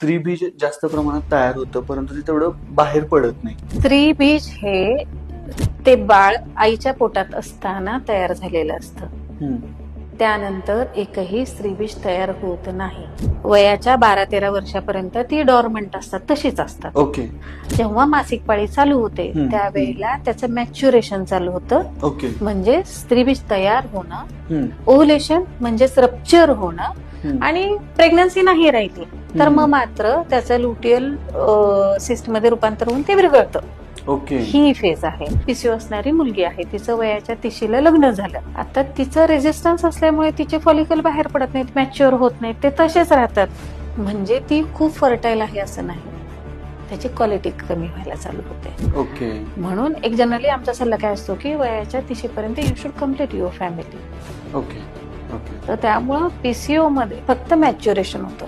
स्त्री बीज जास्त प्रमाणात तयार होतं परंतु ते तेवढं बाहेर पडत नाही. स्त्री बीज हे ते बाळ आईच्या पोटात असताना तयार झालेलं असतं. त्यानंतर एकही स्त्रीबीज तयार होत नाही. वयाच्या बारा तेरा वर्षापर्यंत ती डॉर्मंट असतात तशीच असतात. ओके. जेव्हा मासिक पाळी चालू होते. त्यावेळेला त्याचं मॅच्युरेशन चालू होतं. ओके. म्हणजे स्त्रीबीज तयार होणं. ओव्हुलेशन म्हणजेच रप्चर होणं. आणि प्रेग्नन्सी नाही राहिली. तर. मग मात्र त्याचं लुटियल सिस्टमध्ये रूपांतर होऊन ते विरघळतं. ओके. ही फेज आहे. पिसिओ असणारी मुलगी आहे. तिचं वयाच्या तिशीला लग्न झालं. आता तिचं रेजिस्टन्स असल्यामुळे तिचे फॉलिकल बाहेर पडत नाहीत मॅच्युअर होत नाहीत. ते तसेच राहतात. म्हणजे ती खूप फर्टाईल आहे असं नाही. त्याची क्वालिटी कमी व्हायला चालू होते. ओके. म्हणून एक जनरली आमचा सल्ला काय असतो की वयाच्या तिशीपर्यंत you should complete your family okay okay. तर त्यामुळं पीसीओ मध्ये फक्त मॅच्युरेशन होतं.